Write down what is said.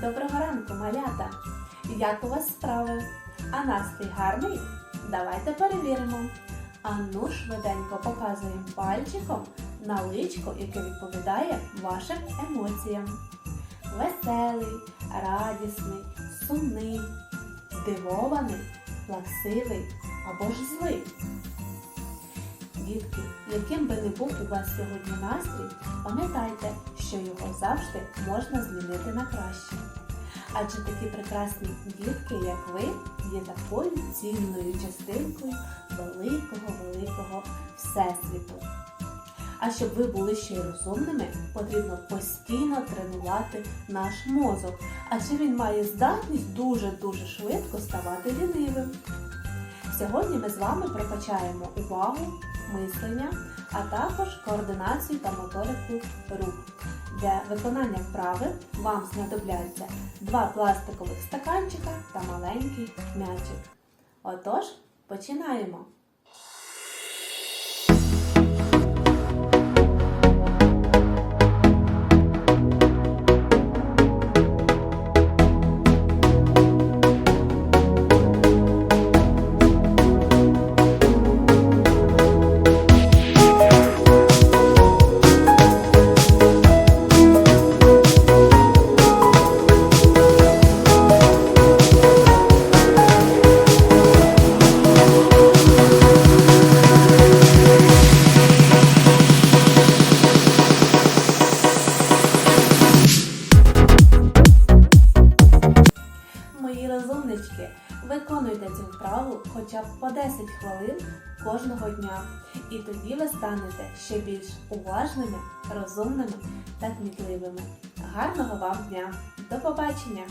Доброго ранку, малята! Як у вас справи? А настрій гарний? Давайте перевіримо. А ну швиденько показуємо пальчиком на личко, яке відповідає вашим емоціям. Веселий, радісний, сумний, здивований, плаксивий або ж злий. Дітки, яким би не був у вас сьогодні настрій, пам'ятайте, що його завжди можна змінити на краще. Адже такі прекрасні дітки, як ви, є такою цінною частинкою великого-великого Всесвіту. А щоб ви були ще й розумними, потрібно постійно тренувати наш мозок, адже він має здатність дуже-дуже швидко ставати лінивим. Сьогодні ми з вами прокачаємо увагу, мислення, а також координацію та моторику рук. Для виконання вправи вам знадобляться два пластикових стаканчика та маленький м'ячик. Отож, починаємо! Мої розумнички, виконуйте цю вправу хоча б по 10 хвилин кожного дня. І тоді ви станете ще більш уважними, розумними та кмітливими. Гарного вам дня! До побачення!